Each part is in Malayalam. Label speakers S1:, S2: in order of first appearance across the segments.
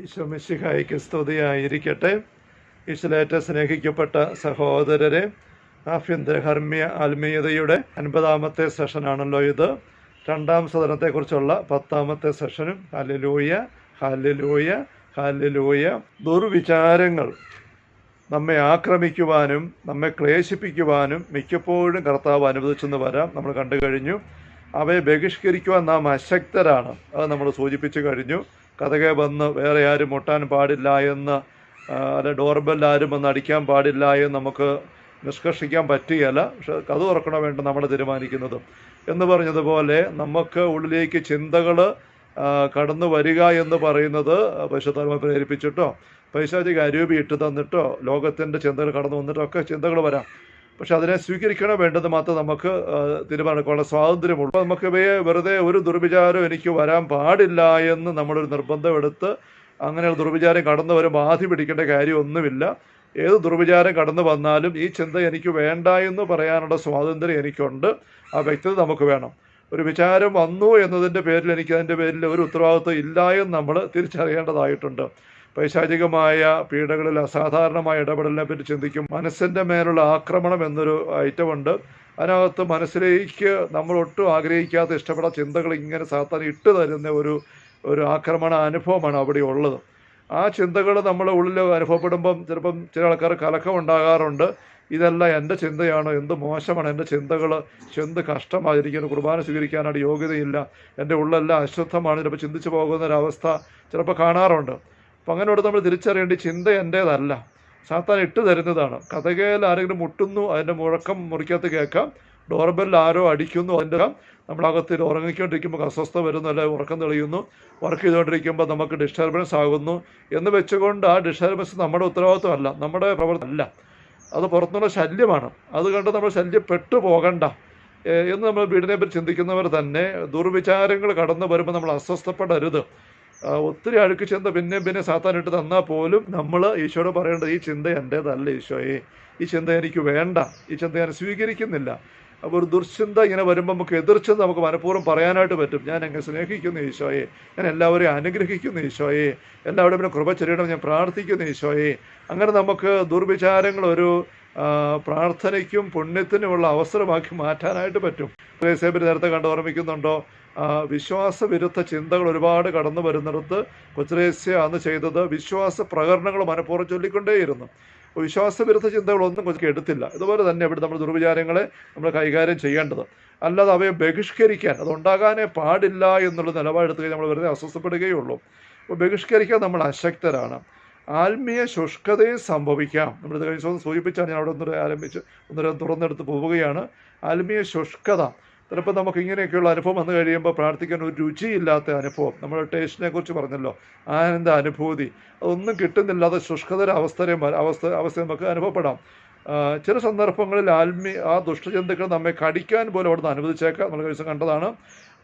S1: ഈശോമിശിഹായിക്ക് സ്തുതിയായിരിക്കട്ടെ. ഈശ്വലേറ്റ സ്നേഹിക്കപ്പെട്ട സഹോദരരെ ആഭ്യന്തര ഹർമ്മ്യ ആത്മീയതയുടെ അൻപതാമത്തെ സെഷനാണല്ലോ ഇത്. രണ്ടാം സദനത്തെക്കുറിച്ചുള്ള പത്താമത്തെ സെഷനും. ഹലിലൂയ ഹലിലൂയ ഹലിലൂയ ദുർവിചാരങ്ങൾ നമ്മെ ആക്രമിക്കുവാനും നമ്മെ ക്ലേശിപ്പിക്കുവാനും മിക്കപ്പോഴും കർത്താവ് അനുവദിച്ചെന്ന് വരാം. നമ്മൾ കണ്ടു കഴിഞ്ഞു. അവയെ ബഹിഷ്കരിക്കുവാൻ നാം അശക്തരാണ്. അത് നമ്മൾ സൂചിപ്പിച്ചു കഴിഞ്ഞു. കഥകെ വന്ന് വേറെ ആരും മുട്ടാൻ പാടില്ല എന്ന് അല്ലെ ഡോർബെൽ ആരും വന്ന് അടിക്കാൻ പാടില്ല എന്ന് നമുക്ക് നിഷ്കർഷിക്കാൻ പറ്റുകയല്ല. പക്ഷെ കഥ തുറക്കണ വേണ്ട നമ്മൾ തീരുമാനിക്കുന്നത്. എന്ന് പറഞ്ഞതുപോലെ നമുക്ക് ഉള്ളിലേക്ക് ചിന്തകൾ കടന്നു വരിക എന്ന് പറയുന്നത് പശുത്താൽമ പ്രേരിപ്പിച്ചിട്ടോ പൈശാചിക അരൂപി ഇട്ട് തന്നിട്ടോ ലോകത്തിന്റെ ചിന്തകൾ കടന്നു വന്നിട്ടോ ഒക്കെ ചിന്തകൾ വരാം. പക്ഷെ അതിനെ സ്വീകരിക്കണോ വേണ്ടത് മാത്രം നമുക്ക് തീരുമാനിക്കാനുള്ള സ്വാതന്ത്ര്യമുള്ളൂ. നമുക്ക് ഇവയെ വെറുതെ ഒരു ദുർവിചാരം എനിക്ക് വരാൻ പാടില്ല എന്ന് നമ്മളൊരു നിർബന്ധം എടുത്ത് അങ്ങനെ ദുർവിചാരം കടന്നു വരുമ്പോൾ ആദ്യം പിടിക്കേണ്ട കാര്യമൊന്നുമില്ല. ഏത് ദുർവിചാരം കടന്നു വന്നാലും ഈ ചിന്ത എനിക്ക് വേണ്ട എന്ന് പറയാനുള്ള സ്വാതന്ത്ര്യം എനിക്കുണ്ട്. ആ വ്യക്തത നമുക്ക് വേണം. ഒരു വിചാരം വന്നു എന്നതിന്റെ പേരിൽ എനിക്ക് അതിന്റെ പേരിൽ ഒരു ഉത്തരവാദിത്വം ഇല്ല എന്ന് നമ്മൾ തിരിച്ചറിയേണ്ടതായിട്ടുണ്ട്. പൈശാചികമായ പീഡകളിൽ അസാധാരണമായ ഇടപെടലിനെ പറ്റി ചിന്തിക്കും. മനസ്സിന്റെ മേലുള്ള ആക്രമണം എന്നൊരു ഐറ്റമുണ്ട് അതിനകത്ത് മനസ്സിലേക്ക് നമ്മൾ ഒട്ടും ആഗ്രഹിക്കാത്ത ഇഷ്ടപ്പെട്ട ചിന്തകൾ ഇങ്ങനെ സാത്താൻ ഇട്ട് തരുന്ന ഒരു ഒരു ആക്രമണ അനുഭവമാണ് അവിടെ ഉള്ളത്. ആ ചിന്തകൾ നമ്മുടെ ഉള്ളിൽ അനുഭവപ്പെടുമ്പം ചിലപ്പം ചില ആൾക്കാർ കലക്കം ഉണ്ടാകാറുണ്ട്. ഇതല്ല എന്റെ ചിന്തയാണ് എന്ത് മോശമാണ് എന്റെ ചിന്തകൾ എന്ത് കഷ്ടമായിരിക്കുന്നു? കുർബാന സ്വീകരിക്കാനായിട്ട് യോഗ്യതയില്ല. എന്റെ ഉള്ളെല്ലാം അശ്രദ്ധമാണ് ചിലപ്പോൾ ചിന്തിച്ചു പോകുന്ന ഒരവസ്ഥ ചിലപ്പോൾ കാണാറുണ്ട്. അപ്പം അങ്ങനെയോട് നമ്മൾ തിരിച്ചറിയേണ്ട ചിന്ത എന്റേതല്ല സാത്താൻ ഇട്ട് തരുന്നതാണ്. കഥകയിൽ ആരെങ്കിലും മുട്ടുന്നു അതിന്റെ മുഴക്കം മുറിക്കകത്ത് കേൾക്കാം. ഡോർബെല്ലിൽ ആരോ അടിക്കുന്നു അതിന്റെ നമ്മളകത്തിൽ ഉറങ്ങിക്കൊണ്ടിരിക്കുമ്പോൾ അസ്വസ്ഥ വരുന്നു അല്ലെങ്കിൽ ഉറക്കം തെളിയുന്നു. വർക്ക് ചെയ്തുകൊണ്ടിരിക്കുമ്പോൾ നമുക്ക് ഡിസ്റ്റർബൻസ് ആകുന്നു എന്ന് വെച്ചുകൊണ്ട് ആ ഡിസ്റ്റർബൻസ് നമ്മുടെ ഉത്തരവാദിത്വമല്ല നമ്മുടെ പ്രവർത്തനം അല്ല അത് പുറത്തുള്ള ശല്യമാണ്. അത് കണ്ട് നമ്മൾ ശല്യപ്പെട്ടു പോകണ്ട. എന്ന് നമ്മൾ വീടിനെപ്പറ്റി ചിന്തിക്കുന്നവർ തന്നെ ദുർവിചാരങ്ങൾ കടന്നു വരുമ്പോൾ നമ്മൾ അസ്വസ്ഥപ്പെടരുത്. ഒത്തിരി അഴുക്ക് ചിന്ത പിന്നെ പിന്നെ സാത്താനിട്ട് തന്നാൽ പോലും നമ്മൾ ഈശോയോട് പറയേണ്ടത് ഈ ചിന്ത എന്റേതല്ല ഈശോയെ. ഈ ചിന്ത എനിക്ക് വേണ്ട. ഈ ചിന്ത ഞാൻ സ്വീകരിക്കുന്നില്ല. അപ്പോൾ ഒരു ദുർചിന്ത ഇങ്ങനെ വരുമ്പോൾ നമുക്ക് എതിർച്ചെന്ന് നമുക്ക് മനഃപൂർവം പറയാനായിട്ട് പറ്റും. ഞാൻ എങ്ങനെ സ്നേഹിക്കുന്നു ഈശോയെ. ഞാൻ എല്ലാവരെയും അനുഗ്രഹിക്കുന്നു ഈശോയെ. എല്ലാവരുടെയും പിന്നെ കൃപ ചെറിയണം ഞാൻ പ്രാർത്ഥിക്കുന്നു ഈശോയെ. അങ്ങനെ നമുക്ക് ദുർവിചാരങ്ങൾ ഒരു പ്രാർത്ഥനയ്ക്കും പുണ്യത്തിനുമുള്ള അവസരമാക്കി മാറ്റാനായിട്ട് പറ്റും. സേബിന് നേരത്തെ കണ്ട് ഓർമ്മിക്കുന്നുണ്ടോ? വിശ്വാസവിരുദ്ധ ചിന്തകൾ ഒരുപാട് കടന്നു വരുന്നിടത്ത് കൊച്ചുരേസ്യ അന്ന് ചെയ്തത് വിശ്വാസ പ്രകടനങ്ങൾ മനഃപൂർവം ചൊല്ലിക്കൊണ്ടേയിരുന്നു. വിശ്വാസവിരുദ്ധ ചിന്തകളൊന്നും കൊച്ചു എടുത്തില്ല. ഇതുപോലെ തന്നെ ഇവിടെ നമ്മൾ ദുർവിചാരങ്ങളെ നമ്മൾ കൈകാര്യം ചെയ്യേണ്ടത്. അല്ലാതെ അവയെ ബഹിഷ്കരിക്കാൻ അതുണ്ടാകാനേ പാടില്ല എന്നുള്ള നിലപാടെടുത്ത് നമ്മൾ വെറുതെ അസ്വസ്ഥപ്പെടുകയുള്ളൂ. അപ്പോൾ ബഹിഷ്കരിക്കാൻ നമ്മൾ അശക്തരാണ്. ആത്മീയ ശുഷ്കതയും സംഭവിക്കാം. നമ്മൾ കഴിഞ്ഞ ദിവസം സൂചിപ്പിച്ചാണ് ഞാൻ അവിടെ ഒന്നര ആരംഭിച്ച് ഒന്നര തുറന്നെടുത്ത് പോവുകയാണ്. ആത്മീയ ശുഷ്കത ചിലപ്പോൾ നമുക്ക് ഇങ്ങനെയൊക്കെയുള്ള അനുഭവം വന്നു കഴിയുമ്പോൾ പ്രാർത്ഥിക്കാൻ ഒരു രുചിയില്ലാത്ത അനുഭവം. നമ്മൾ ടേസ്റ്റിനെ കുറിച്ച് പറഞ്ഞല്ലോ. ആനന്ദ അനുഭൂതി. അതൊന്നും കിട്ടുന്നില്ലാതെ ശുഷ്കതര അവസ്ഥയും അവസ്ഥ അവസ്ഥ നമുക്ക് അനുഭവപ്പെടാം. ചില സന്ദർഭങ്ങളിൽ ആത്മീ ആ ദുഷ്ടചിന്തകൾ നമ്മെ കടിക്കാൻ പോലും അവിടുന്ന് അനുവദിച്ചേക്കാം. നമ്മൾ ദിവസം കണ്ടതാണ്.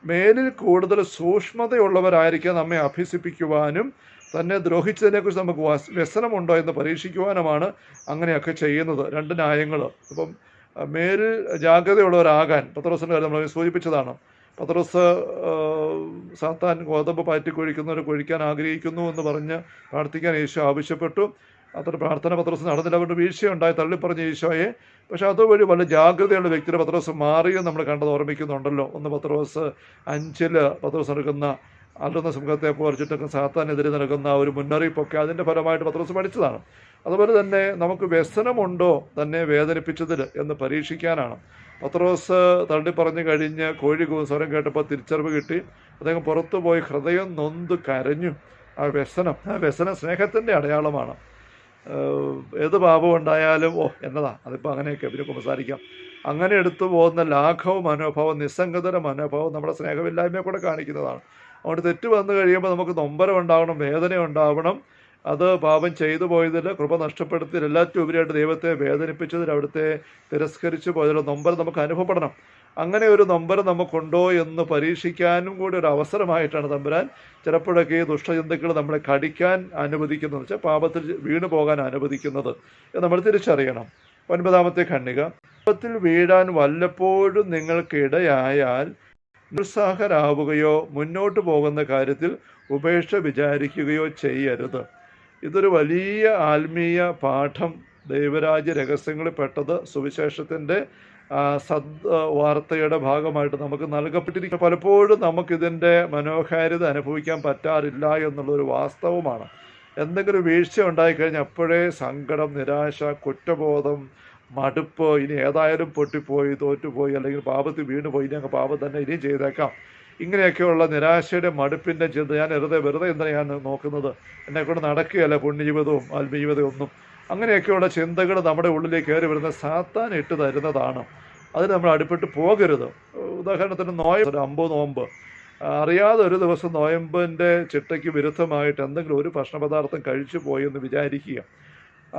S1: മേലിൽ കൂടുതൽ സൂക്ഷ്മതയുള്ളവരായിരിക്കാൻ നമ്മെ അഭ്യസിപ്പിക്കുവാനും തന്നെ ദ്രോഹിച്ചതിനെക്കുറിച്ച് നമുക്ക് വ്യസനമുണ്ടോ എന്ന് പരീക്ഷിക്കുവാനുമാണ് അങ്ങനെയൊക്കെ ചെയ്യുന്നത്. രണ്ട് ന്യായങ്ങൾ ഇപ്പം ആ, മേലിൽ ജാഗ്രതയുള്ളവരാകാൻ പത്രോസിന്റെ കാര്യം നമ്മൾ സൂചിപ്പിച്ചതാണ്. പത്രോസ് സാത്താൻ ഗോതമ്പ് പാറ്റി കൊഴിക്കുന്നവർ കൊഴിക്കാൻ ആഗ്രഹിക്കുന്നു എന്ന് പറഞ്ഞ് പ്രാർത്ഥിക്കാൻ യേശു ആവശ്യപ്പെട്ടു. അത്ര പ്രാർത്ഥന പത്രോസ് നടന്നില്ല. അവരുടെ വീഴ്ചയുണ്ടായി തള്ളിപ്പറഞ്ഞ ഈശോയെ പക്ഷെ അതുവഴി വളരെ ജാഗ്രതയുള്ള വ്യക്തിയുടെ പത്രോസ് മാറിയെന്ന് നമ്മൾ കണ്ടത് ഓർമ്മിക്കുന്നുണ്ടല്ലോ. ഒന്ന് പത്രോസ് അഞ്ചിൽ പത്രോസ് നടക്കുന്ന അല്ലുന്ന സിംഹത്തെ പോർച്ചിട്ടൊക്കെ സാത്താനെതിരെ നടക്കുന്ന ഒരു മുന്നറിയിപ്പൊക്കെ അതിന്റെ ഫലമായിട്ട് പത്രോസ് പഠിച്ചതാണ്. അതുപോലെ തന്നെ നമുക്ക് വ്യസനമുണ്ടോ തന്നെ വേദനിപ്പിച്ചതിൽ എന്ന് പരീക്ഷിക്കാനാണ്. പത്രോസ് തള്ളിപ്പറഞ്ഞു കഴിഞ്ഞ് കോഴി സ്വരം കേട്ടപ്പോൾ തിരിച്ചറിവ് കിട്ടി. അദ്ദേഹം പുറത്തു പോയി ഹൃദയം നൊന്ത് കരഞ്ഞു. ആ വ്യസനം ആ വ്യസനം സ്നേഹത്തിന്റെ അടയാളമാണ്. ഏത് പാപം ഉണ്ടായാലും ഓ എന്നതാ. അതിപ്പോൾ അങ്ങനെയൊക്കെ പിന്നെ സംസാരിക്കാം അങ്ങനെ എടുത്തു പോകുന്ന ലാഘവ മനോഭാവം നിസ്സംഗതര മനോഭാവം നമ്മുടെ സ്നേഹമില്ലായ്മയെ കൂടെ കാണിക്കുന്നതാണ്. അതുകൊണ്ട് തെറ്റ് വന്നു കഴിയുമ്പോൾ നമുക്ക് നൊമ്പരം ഉണ്ടാവണം വേദന ഉണ്ടാവണം. അത് പാപം ചെയ്തു പോയതിൽ കൃപ നഷ്ടപ്പെടുത്തി എല്ലാറ്റും ഉപരിയായിട്ട് ദൈവത്തെ വേദനിപ്പിച്ചതിൽ അവിടുത്തെ തിരസ്കരിച്ചു പോയതിൽ നൊമ്പരം നമുക്ക് അനുഭവപ്പെടണം. അങ്ങനെ ഒരു നൊമ്പരം നമുക്കുണ്ടോ എന്ന് പരീക്ഷിക്കാനും കൂടി ഒരു അവസരമായിട്ടാണ് തമ്പുരാൻ ചിലപ്പോഴൊക്കെ ഈ ദുഷ്ടചിന്തകൾ നമ്മളെ കടിക്കാൻ അനുവദിക്കുന്നത്. വെച്ചാൽ പാപത്തിൽ വീണു പോകാൻ അനുവദിക്കുന്നത് എന്ന് നമ്മൾ തിരിച്ചറിയണം. ഒൻപതാമത്തെ ഖണ്ഡിക പാപത്തിൽ വീഴാൻ വല്ലപ്പോഴും നിങ്ങൾക്കിടയായാൽ നിരുത്സാഹരാവുകയോ മുന്നോട്ട് പോകുന്ന കാര്യത്തിൽ ഉപേക്ഷ വിചാരിക്കുകയോ ചെയ്യരുത്. ഇതൊരു വലിയ ആത്മീയ പാഠം. ദൈവരാജ്യ രഹസ്യങ്ങളിൽ പെട്ടത് സുവിശേഷത്തിന്റെ സദ് വാർത്തയുടെ ഭാഗമായിട്ട് നമുക്ക് നൽകപ്പെട്ടിരിക്കും പലപ്പോഴും നമുക്കിതിന്റെ മനോഹാരിത അനുഭവിക്കാൻ പറ്റാറില്ല എന്നുള്ളൊരു വാസ്തവമാണ്. എന്തെങ്കിലും വീഴ്ച ഉണ്ടായിക്കഴിഞ്ഞാൽ അപ്പോഴേ സങ്കടം നിരാശ കുറ്റബോധം മടുപ്പ് ഇനി ഏതായാലും പൊട്ടിപ്പോയി തോറ്റുപോയി അല്ലെങ്കിൽ പാപത്തിൽ വീണുപോയി ഇനി അങ്ങ് പാപം തന്നെ ഇനിയും ചെയ്തേക്കാം. ഇങ്ങനെയൊക്കെയുള്ള നിരാശയുടെ മടുപ്പിന്റെ ചിന്ത ഞാൻ വെറുതെ വെറുതെ എന്തിനാണ് നോക്കുന്നത്? എന്നെക്കൊണ്ട് നടക്കുകയല്ല പുണ്യജീവിതവും ആത്മീയജീവിതവും ഒന്നും. അങ്ങനെയൊക്കെയുള്ള ചിന്തകൾ നമ്മുടെ ഉള്ളിലേക്ക് കയറി വരുന്ന സാത്താൻ ഇട്ട് തരുന്നതാണ്. അതിന് നമ്മൾ അടുപ്പിട്ട് പോകരുത്. ഉദാഹരണത്തിന് നോയമ്പ് ഒരു അമ്പ് നോമ്പ്. അറിയാതെ ഒരു ദിവസം നോയമ്പിന്റെ ചിട്ടയ്ക്ക് വിരുദ്ധമായിട്ട് എന്തെങ്കിലും ഒരു ഭക്ഷണപദാർത്ഥം കഴിച്ചു പോയെന്ന് വിചാരിക്കുക.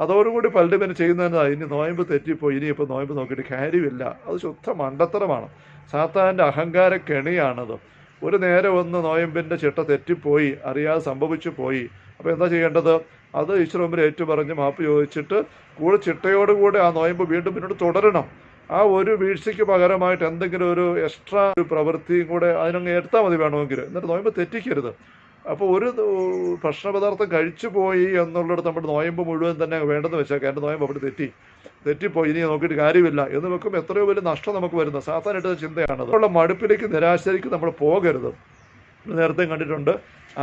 S1: അതോടുകൂടി പലരും പിന്നെ ചെയ്യുന്നതാണ് ഇനി നോയമ്പ് തെറ്റിപ്പോയി ഇനിയിപ്പോൾ നോയമ്പ് നോക്കിയിട്ട് കാര്യമില്ല. അത് ശുദ്ധ മണ്ടത്തരമാണ്. സാത്താന്റെ അഹങ്കാര കെണിയാണത്. ഒരു നേരം ഒന്ന് നോയമ്പിന്റെ ചിട്ട തെറ്റിപ്പോയി അറിയാതെ സംഭവിച്ചു പോയി. അപ്പോൾ എന്താ ചെയ്യേണ്ടത്? അത് ഈശ്വര മുമ്പിൽ ഏറ്റുപറഞ്ഞ് മാപ്പ് ചോദിച്ചിട്ട് കൂടെ ചിട്ടയോടുകൂടി ആ നോയമ്പ് വീണ്ടും പിന്നോട്ട് തുടരണം. ആ ഒരു വീഴ്ചയ്ക്ക് പകരമായിട്ട് എന്തെങ്കിലും ഒരു എക്സ്ട്രാ ഒരു പ്രവൃത്തിയും കൂടെ അതിനങ്ങ് എടുത്താൽ മതി വേണമെങ്കിൽ. എന്നിട്ട് നോയമ്പ് തെറ്റിക്കരുത്. അപ്പോൾ ഒരു ഭക്ഷണ ഭക്ഷണപദാർത്ഥം കഴിച്ചു പോയി എന്നുള്ളിടത്ത് നമ്മുടെ നോയമ്പ് മുഴുവൻ തന്നെ വേണ്ടെന്ന് വെച്ചാൽ എന്റെ നോയമ്പ് അവിടെ തെറ്റി. തെറ്റിപ്പോയി ഇനി നോക്കിയിട്ട് കാര്യമില്ല. എന്ന് വെക്കുമ്പോൾ എത്രയോ വലിയ നഷ്ടം നമുക്ക് വരുന്നത്. സാധാരണ ചിന്തയാണ് ഉള്ള മടുപ്പിലേക്ക് നിരാശയിലേക്ക് നമ്മൾ പോകരുത്. നേരത്തെ കണ്ടിട്ടുണ്ട്.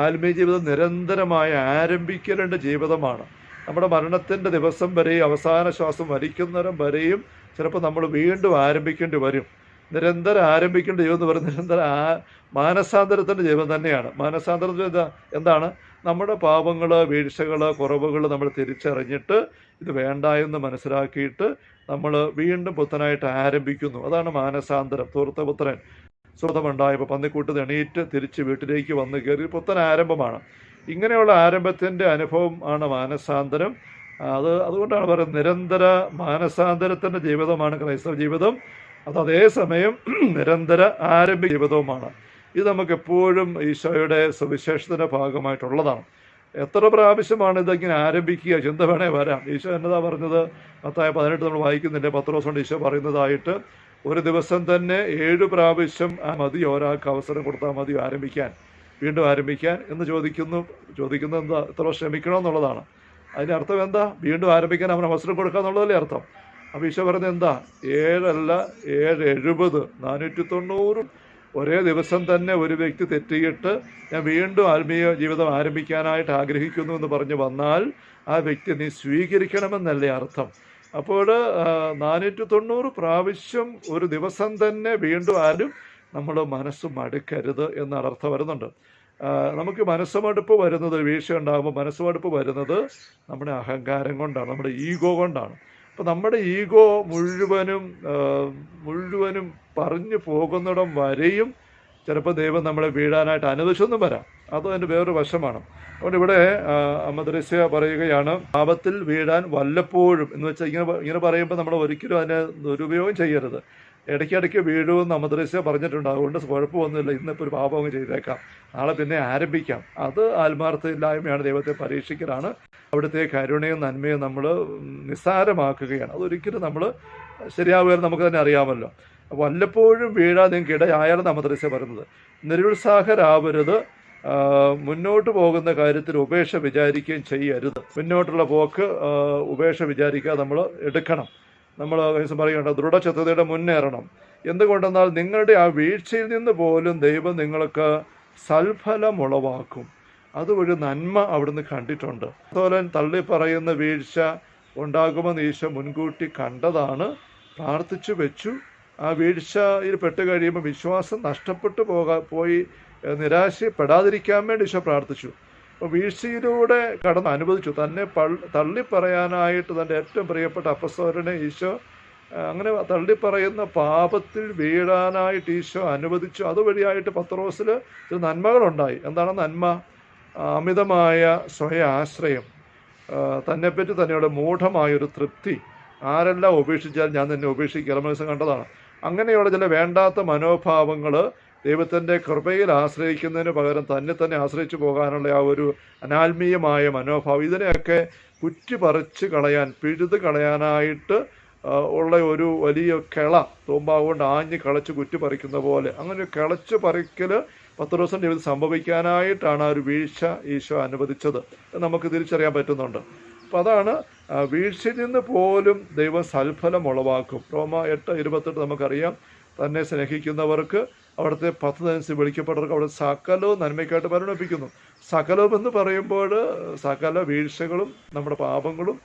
S1: ആത്മീയ ജീവിതം നിരന്തരമായി ആരംഭിക്കേണ്ട ജീവിതമാണ്. നമ്മുടെ മരണത്തിന്റെ ദിവസം വരെയും അവസാന ശ്വാസം വലിക്കുന്നവരം വരെയും ചിലപ്പോൾ നമ്മൾ വീണ്ടും ആരംഭിക്കേണ്ടി വരും. നിരന്തരം ആരംഭിക്കേണ്ട ജീവിതം എന്ന് പറയുന്നത് നിരന്തരം ആ മാനസാന്തരത്തിന്റെ ജീവിതം തന്നെയാണ്. മാനസാന്തരത്തിൽ എന്താ? എന്താണ്? നമ്മുടെ പാപങ്ങൾ വീഴ്ചകൾ കുറവുകൾ നമ്മൾ തിരിച്ചറിഞ്ഞിട്ട് ഇത് വേണ്ട എന്ന് മനസ്സിലാക്കിയിട്ട് നമ്മൾ വീണ്ടും പുത്തനായിട്ട് ആരംഭിക്കുന്നു. അതാണ് മാനസാന്തരം. തൂർത്തപുത്രൻ സുഹൃതമുണ്ടായപ്പോൾ പന്നിക്കൂട്ട് എണീറ്റ് തിരിച്ച് വീട്ടിലേക്ക് വന്ന് കയറി പുത്തൻ ആരംഭമാണ്. ഇങ്ങനെയുള്ള ആരംഭത്തിന്റെ അനുഭവം ആണ് മാനസാന്തരം. അത് അതുകൊണ്ടാണ് പറയുന്നത് നിരന്തര മാനസാന്തരത്തിന്റെ ജീവിതമാണ് ക്രൈസ്തവ ജീവിതം. അത് അതേസമയം നിരന്തര ആരംഭ ജീവിതവുമാണ്. ഇത് നമുക്ക് എപ്പോഴും ഈശോയുടെ സുവിശേഷത്തിന്റെ ഭാഗമായിട്ടുള്ളതാണ്. എത്ര പ്രാവശ്യമാണ് ഇതെങ്ങനെ ആരംഭിക്കുക? ചിന്ത വേണേ വരാം. ഈശോ എന്നതാ പറഞ്ഞത്? പത്തായ പതിനെട്ട് നമ്മൾ വായിക്കുന്നില്ല? പത്ത് ദിവസം കൊണ്ട് ഈശോ പറയുന്നതായിട്ട് ഒരു ദിവസം തന്നെ ഏഴ് പ്രാവശ്യം മതി ഒരാൾക്ക് അവസരം കൊടുത്താൽ മതി ആരംഭിക്കാൻ. വീണ്ടും ആരംഭിക്കാൻ. എന്ന് ചോദിക്കുന്നു. ചോദിക്കുന്നത് എന്താ? എത്ര ക്ഷമിക്കണമെന്നുള്ളതാണ്. അതിന്റെ അർത്ഥം എന്താ? വീണ്ടും ആരംഭിക്കാൻ അവന് അവസരം കൊടുക്കുക എന്നുള്ളതല്ലേ അർത്ഥം. അപ്പോൾ ഈശോ പറഞ്ഞ എന്താ? ഏഴല്ല ഏഴ് എഴുപത്. നാനൂറ്റി തൊണ്ണൂറും ഒരേ ദിവസം തന്നെ ഒരു വ്യക്തി തെറ്റിയിട്ട് ഞാൻ വീണ്ടും ആത്മീയ ജീവിതം ആരംഭിക്കാനായിട്ട് ആഗ്രഹിക്കുന്നു എന്ന് പറഞ്ഞു വന്നാൽ ആ വ്യക്തി നീ സ്വീകരിക്കണമെന്നല്ലേ അർത്ഥം. അപ്പോൾ നാനൂറ്റി തൊണ്ണൂറ് പ്രാവശ്യം ഒരു ദിവസം തന്നെ വീണ്ടും ആരും നമ്മൾ മനസ്സ് മടുക്കരുത് എന്നാണ് അർത്ഥം വരുന്നുണ്ട്. നമുക്ക് മനസ്സുമടുപ്പ് വരുന്നത് വീഴ്ച ഉണ്ടാകുമ്പോൾ മനസ്സുമടുപ്പ് വരുന്നത് നമ്മുടെ അഹങ്കാരം കൊണ്ടാണ് നമ്മുടെ ഈഗോ കൊണ്ടാണ്. അപ്പം നമ്മുടെ ഈഗോ മുഴുവനും മുഴുവനും പറഞ്ഞു പോകുന്നിടം വരെയും ചിലപ്പോൾ ദൈവം നമ്മളെ വീഴാനായിട്ട് അനുവദിച്ചൊന്നും വരാം. അതും അതിന്റെ വേറൊരു വശമാണ്. അതുകൊണ്ട് ഇവിടെ അമ്മദ്രസ്യ പറയുകയാണ് പാപത്തിൽ വീഴാൻ വല്ലപ്പോഴും എന്ന് വെച്ചാൽ ഇങ്ങനെ ഇങ്ങനെ പറയുമ്പോൾ നമ്മൾ ഒരിക്കലും അതിനെ ദുരുപയോഗം ചെയ്യരുത്. ഇടയ്ക്കിടയ്ക്ക് വീഴുമെന്ന് അമ്മദ്രസ്യ പറഞ്ഞിട്ടുണ്ട് അതുകൊണ്ട് കുഴപ്പമൊന്നുമില്ല ഇന്നിപ്പോൾ ഒരു പാപം ചെയ്തേക്കാം. നാളെ പിന്നെ ആരംഭിക്കാം. അത് ആത്മാർത്ഥമില്ലായ്മയാണ് ദൈവത്തെ പരീക്ഷിക്കലാണ്. അവിടുത്തെ കരുണയും നന്മയും നമ്മൾ നിസ്സാരമാക്കുകയാണ്. അതൊരിക്കലും നമ്മൾ ശരിയാവുകയെന്ന് നമുക്ക് തന്നെ അറിയാമല്ലോ. വല്ലപ്പോഴും വീഴാൻ നിങ്ങൾക്ക് ഇടയായാലും ദൃശ്യം പറയുന്നത്. നിരുത്സാഹരാവരുത്. ആ, മുന്നോട്ട് പോകുന്ന കാര്യത്തിൽ ഉപേക്ഷ വിചാരിക്കുകയും ചെയ്യരുത്. മുന്നോട്ടുള്ള പോക്ക് ഉപേക്ഷ വിചാരിക്കാതെ നമ്മൾ എടുക്കണം. നമ്മൾ പറയുകയുണ്ട് ദൃഢചിത്തതയുടെ മുന്നേറണം. എന്തുകൊണ്ടെന്നാൽ നിങ്ങളുടെ ആ വീഴ്ചയിൽ നിന്ന് പോലും ദൈവം നിങ്ങൾക്ക് സൽഫലം ഉളവാക്കും അതുവഴി നന്മ അവിടുന്ന് കണ്ടിട്ടുണ്ട്. അതുപോലെ തള്ളി പറയുന്ന വീഴ്ച ഉണ്ടാകുമെന്ന് ഈശോ മുൻകൂട്ടി കണ്ടതാണ്. പ്രാർത്ഥിച്ചു വെച്ചു. ആ വീഴ്ചയിൽ പെട്ട് കഴിയുമ്പോൾ വിശ്വാസം നഷ്ടപ്പെട്ടു പോകാ പോയി നിരാശപ്പെടാതിരിക്കാൻ വേണ്ടി ഈശോ പ്രാർത്ഥിച്ചു. അപ്പോൾ വീഴ്ചയിലൂടെ കടന്ന് അനുവദിച്ചു. തന്നെ തള്ളി പറയാനായിട്ട് തന്റെ ഏറ്റവും പ്രിയപ്പെട്ട അപ്പസ്വരനെ ഈശോ അങ്ങനെ തള്ളി പറയുന്ന പാപത്തിൽ വീഴാനായിട്ട് ഈശോ അനുവദിച്ചു. അതുവഴിയായിട്ട് പത്രോസിൽ ചില നന്മകളുണ്ടായി. എന്താണ് നന്മ? അമിതമായ സ്വയ ആശ്രയം തന്നെപ്പറ്റി തന്നെയുടെ മൂഢമായൊരു തൃപ്തി. ആരെല്ലാം ഉപേക്ഷിച്ചാൽ ഞാൻ നിന്നെ ഉപേക്ഷിക്കുക മനസ്സ് കണ്ടതാണ്. അങ്ങനെയുള്ള ചില വേണ്ടാത്ത മനോഭാവങ്ങൾ ദൈവത്തിന്റെ കൃപയിൽ ആശ്രയിക്കുന്നതിന് പകരം തന്നെ തന്നെ ആശ്രയിച്ചു പോകാനുള്ള ആ ഒരു അനാത്മീയമായ മനോഭാവം ഇതിനെയൊക്കെ കുറ്റി പറിച്ച് കളയാൻ പിഴുത് കളയാനായിട്ട് ഉള്ള ഒരു വലിയ കിള തൂമ്പാവ് കൊണ്ട് ആഞ്ഞ് കളച്ച് കുറ്റി പറിക്കുന്ന പോലെ. അങ്ങനെ കിളച്ച് പറിക്കൽ പത്രോസിന്റെ ഇത് സംഭവിക്കാനായിട്ടാണ് ആ ഒരു വീഴ്ച ഈശോ അനുവദിച്ചത് നമുക്ക് തിരിച്ചറിയാൻ പറ്റുന്നുണ്ട്. അപ്പം അതാണ് വീഴ്ചയിൽ നിന്ന് പോലും ദൈവം സൽഫലം ഉളവാക്കും. റോമ എട്ട് ഇരുപത്തെട്ട് നമുക്കറിയാം. തന്നെ സ്നേഹിക്കുന്നവർക്ക് അവിടുത്തെ പദ്ധതിനനുസരിച്ച് വിളിക്കപ്പെട്ടവർക്ക് അവിടെ സകലവും നന്മയ്ക്കായിട്ട് പരിണമിപ്പിക്കുന്നു. സകലവും എന്ന് പറയുമ്പോൾ സകല വീഴ്ചകളും നമ്മുടെ പാപങ്ങളും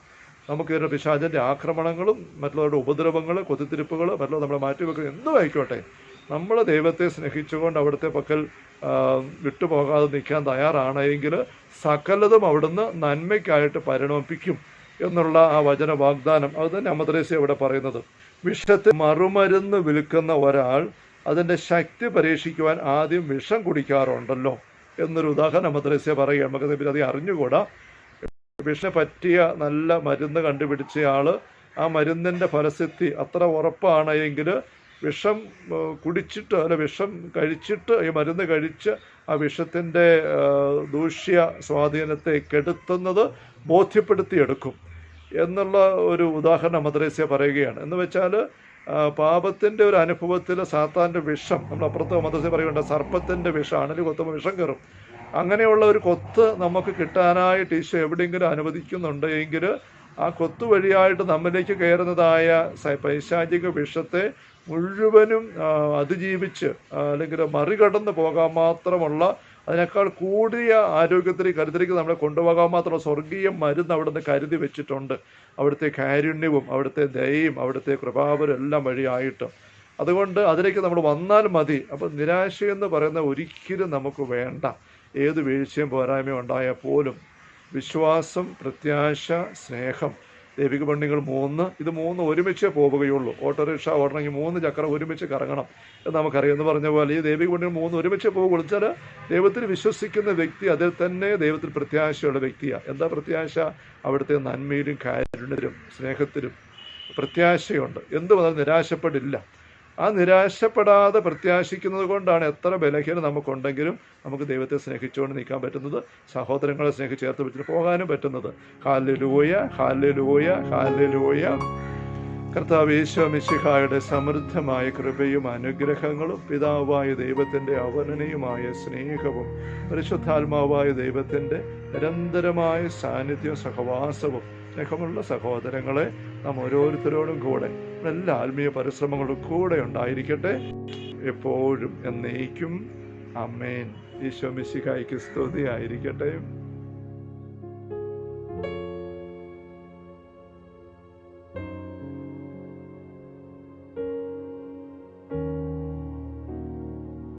S1: നമുക്ക് ഇതിന്റെ പിശാചന്റെ ആക്രമണങ്ങളും മറ്റുള്ളവരുടെ ഉപദ്രവങ്ങൾ കൊത്തിത്തിരിപ്പുകൾ മറ്റുള്ളവർ നമ്മളെ മാറ്റിവെക്കുക എന്തും ആയിക്കോട്ടെ. നമ്മൾ ദൈവത്തെ സ്നേഹിച്ചുകൊണ്ട് അവിടുത്തെ പക്കൽ വിട്ടുപോകാതെ നിൽക്കാൻ തയ്യാറാണെങ്കിൽ സകലതും അവിടുന്ന് നന്മയ്ക്കായിട്ട് പരിണമിപ്പിക്കും എന്നുള്ള ആ വചന വാഗ്ദാനം അത് തന്നെ അമദ്രേസി ഇവിടെ പറയുന്നത്. വിഷത്തെ മറുമരുന്ന് വിൽക്കുന്ന ഒരാൾ അതിന്റെ ശക്തി പരീക്ഷിക്കുവാൻ ആദ്യം വിഷം കുടിക്കാറുണ്ടല്ലോ എന്നൊരു ഉദാഹരണം അമദ്രേസ്യ പറയുക നമുക്ക് അത് അറിഞ്ഞുകൂടാ. വിഷ പറ്റിയ നല്ല മരുന്ന് കണ്ടുപിടിച്ചയാൾ ആ മരുന്നിന്റെ ഫലസിദ്ധി അത്ര ഉറപ്പാണ് എങ്കിൽ വിഷം കുടിച്ചിട്ട് അല്ല വിഷം കഴിച്ചിട്ട് ഈ മരുന്ന് കഴിച്ച് ആ വിഷത്തിന്റെ ദൂഷ്യ സ്വാധീനത്തെ കെടുത്തുന്നത് ബോധ്യപ്പെടുത്തിയെടുക്കും എന്നുള്ള ഒരു ഉദാഹരണം മദ്രേസ്യ പറയുകയാണ്. എന്ന് വെച്ചാൽ പാപത്തിന്റെ ഒരു അനുഭവത്തിൽ സാത്താന്റെ വിഷം നമ്മൾ അപ്പുറത്ത് മദ്രസ്യ പറയുന്നുണ്ട് സർപ്പത്തിന്റെ വിഷമാണ് അല്ലെങ്കിൽ കൊത്തുമ്പോൾ വിഷം കയറും. അങ്ങനെയുള്ള ഒരു കൊത്ത് നമുക്ക് കിട്ടാനായിട്ട് ഈശോ എവിടെയെങ്കിലും അനുവദിക്കുന്നുണ്ട് എങ്കിൽ ആ കൊത്തു വഴിയായിട്ട് നമ്മിലേക്ക് കയറുന്നതായ പൈശാചിക വിഷത്തെ മുഴുവനും അതിജീവിച്ച് അല്ലെങ്കിൽ മറികടന്ന് പോകാൻ മാത്രമുള്ള അതിനേക്കാൾ കൂടിയ ആരോഗ്യത്തിൽ കരുതലേക്ക് നമ്മളെ കൊണ്ടുപോകാൻ മാത്രമുള്ള സ്വർഗീയ മരുന്ന് അവിടുന്ന് കരുതി വെച്ചിട്ടുണ്ട്. അവിടുത്തെ കാരുണ്യവും അവിടുത്തെ ദയയും അവിടുത്തെ കൃപാവരും എല്ലാം വഴിയായിട്ട്. അതുകൊണ്ട് അതിലേക്ക് നമ്മൾ വന്നാൽ മതി. അപ്പം നിരാശയെന്ന് പറയുന്ന ഒരിക്കലും നമുക്ക് വേണ്ട. ഏത് വീഴ്ചയും പോരായ്മയും ഉണ്ടായാൽ പോലും വിശ്വാസം പ്രത്യാശ സ്നേഹം ദൈവിക വണ്ടികൾ മൂന്ന് ഇത് മൂന്ന് ഒരുമിച്ച് പോവുകയുള്ളൂ. ഓട്ടോറിക്ഷ ഓടണമെങ്കിൽ മൂന്ന് ചക്രം ഒരുമിച്ച് കറങ്ങണം എന്ന് നമുക്കറിയാമെന്ന് പറഞ്ഞ പോലെ ഈ ദേവിക വണ്ടികൾ മൂന്ന് ഒരുമിച്ച് പോകുള്ളൂ വെച്ചാൽ ദൈവത്തിൽ വിശ്വസിക്കുന്ന വ്യക്തി അതിൽ തന്നെ ദൈവത്തിൽ പ്രത്യാശയുള്ള വ്യക്തിയാണ് എന്താ പ്രത്യാശ? അവിടുത്തെ നന്മയിലും കാരുണ്യത്തിലും സ്നേഹത്തിലും പ്രത്യാശയുണ്ട്. എന്ത് നിരാശപ്പെടില്ല. ആ നിരാശപ്പെടാതെ പ്രത്യാശിക്കുന്നത് കൊണ്ടാണ് എത്ര ബലഹീനം നമുക്കുണ്ടെങ്കിലും നമുക്ക് ദൈവത്തെ സ്നേഹിച്ചുകൊണ്ട് നിൽക്കാൻ പറ്റുന്നത് സഹോദരങ്ങളെ സ്നേഹിച്ച് ചേർത്ത് വെച്ചിട്ട് പോകാനും പറ്റുന്നത്. ഹാലലൂയ ഹാലലൂയ ഹാലലൂയ കർത്താവ് മിശിഹായുടെ സമൃദ്ധമായ കൃപയും അനുഗ്രഹങ്ങളും പിതാവായ ദൈവത്തിന്റെ അവനനയുമായ സ്നേഹവും പരിശുദ്ധാത്മാവായ ദൈവത്തിന്റെ നിരന്തരമായ സാന്നിധ്യവും സഹവാസവും സ്നേഹമുള്ള സഹോദരങ്ങളെ നാം ഓരോരുത്തരോടും കൂടെ എല്ലാ ആത്മീയ പരിശ്രമങ്ങളും കൂടെ ഉണ്ടായിരിക്കട്ടെ. എപ്പോഴും എന്നേക്കും. അമ്മേൻ ഈശോ മിശിഹായ്ക്ക് സ്തുതി ആയിരിക്കട്ടെ